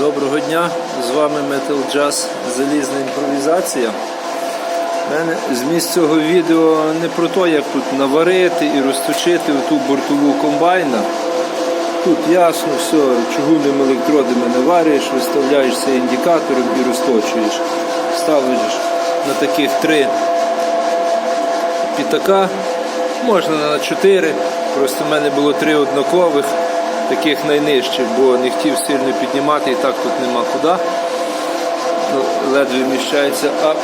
Доброго дня, з вами Metal Jazz Залізна імпровізація. Зміст цього відео не про те, як тут наварити і розточити ту бортову комбайна. Тут ясно, все, чугунними електродами наварюєш, виставляєш цей індикатором і розточуєш. Ставиш на таких три пітака, можна на чотири. Просто в мене було три однакових, таких найнижчих, бо не хотів сильно піднімати і так тут нема куди. Ну, ледве вміщається. А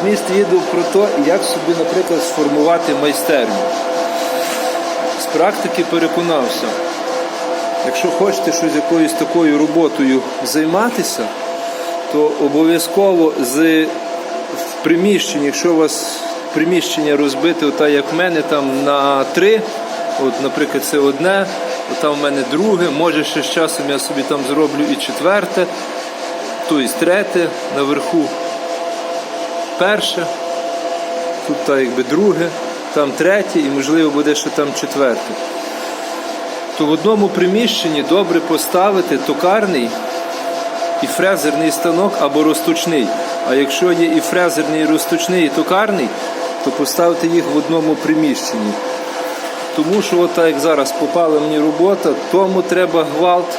зміст відео про те, як собі, наприклад, сформувати майстерню. З практики переконався. Якщо хочете щось якоюсь такою роботою займатися, то обов'язково з в приміщенні, якщо у вас приміщення розбите, отак як в мене, там на три, от, наприклад, це одне, там в мене друге, може ще з часом я собі там зроблю і четверте, тобто третє, наверху. Перше, тут так якби друге, там третє і можливо буде ще там четверте. То в одному приміщенні добре поставити токарний і фрезерний станок або розточний. А якщо є і фрезерний, і розточний, і токарний, то поставити їх в одному приміщенні. Тому що, от як зараз попала мені робота, тому треба гвалт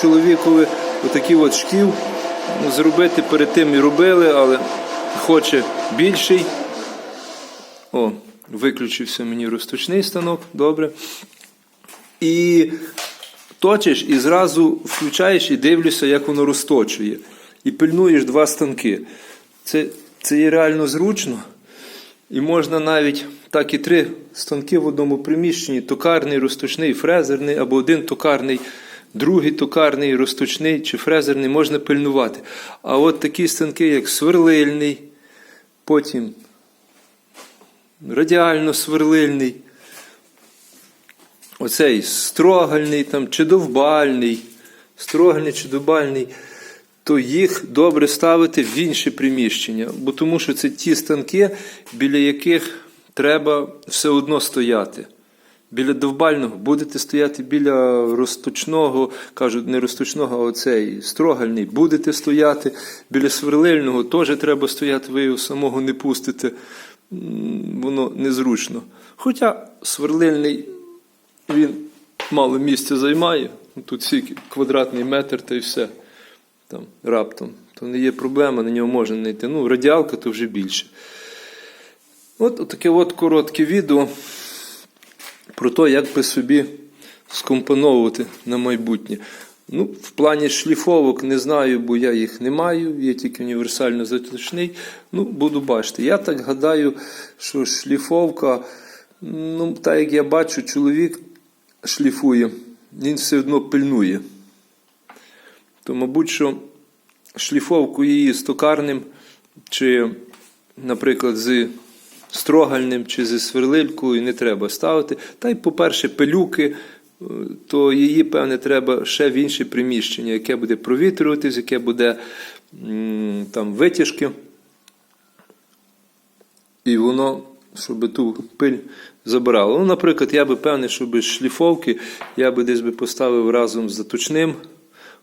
чоловікові, отакий от шків зробити. Перед тим і робили, але хоче більший. О, виключився мені розточний станок, добре. І точиш, і зразу включаєш і дивлюся, як воно розточує. І пильнуєш два станки. Це, це є реально зручно. І можна навіть так і три станки в одному приміщенні: токарний, розточний, фрезерний, або один токарний, другий токарний, розточний чи фрезерний, можна пильнувати. А от такі станки, як сверлильний, потім радіально сверлильний оцей строгальний там, чи довбальний, строгальний чи довбальний, то їх добре ставити в інші приміщення, бо тому що це ті станки, біля яких треба все одно стояти. Біля довбального будете стояти біля розточного, кажуть, не розточного, а оцей строгальний, будете стояти. Біля сверлильного теж треба стояти, ви його самого не пустите, воно незручно. Хоча сверлильний він мало місця займає, тут стільки квадратний метр та й все. Там раптом. То не є проблема, на нього можна знайти. Ну, радіалка то вже більше. От таке от коротке відео про те, як би собі скомпоновувати на майбутнє. Ну, В плані шліфовок не знаю, бо я їх не маю, є тільки універсально заточний. Ну, буду бачити. Я так гадаю, що шліфовка, ну, так як я бачу, чоловік шліфує, він все одно пильнує. То, мабуть, що шліфовку її з токарним, чи, наприклад, з строгальним, чи зі сверлилькою не треба ставити. Та й, по-перше, пилюки, то її, певне, треба ще в інше приміщення, яке буде провітрюватись, яке буде там витяжки. І воно щоб ту пиль забирало. Ну, Наприклад, я би певний, що без шліфовки я би десь би поставив разом з заточним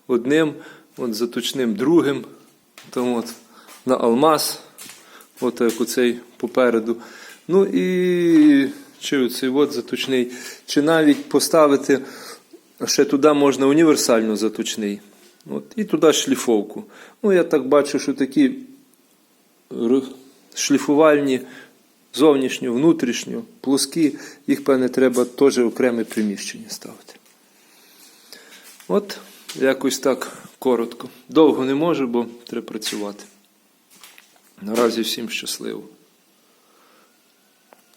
одним, от заточним другим, там от на алмаз, от як оцей попереду. Ну і чи оцей от заточний, чи навіть поставити ще туди можна універсально заточний. От, І туди шліфовку. Ну, я так бачу, що такі шліфувальні зовнішню, внутрішню, плоскі, їх, певне, треба теж окреме приміщення ставити. От, якось так коротко. Довго не можу, бо треба працювати. Наразі всім щасливо.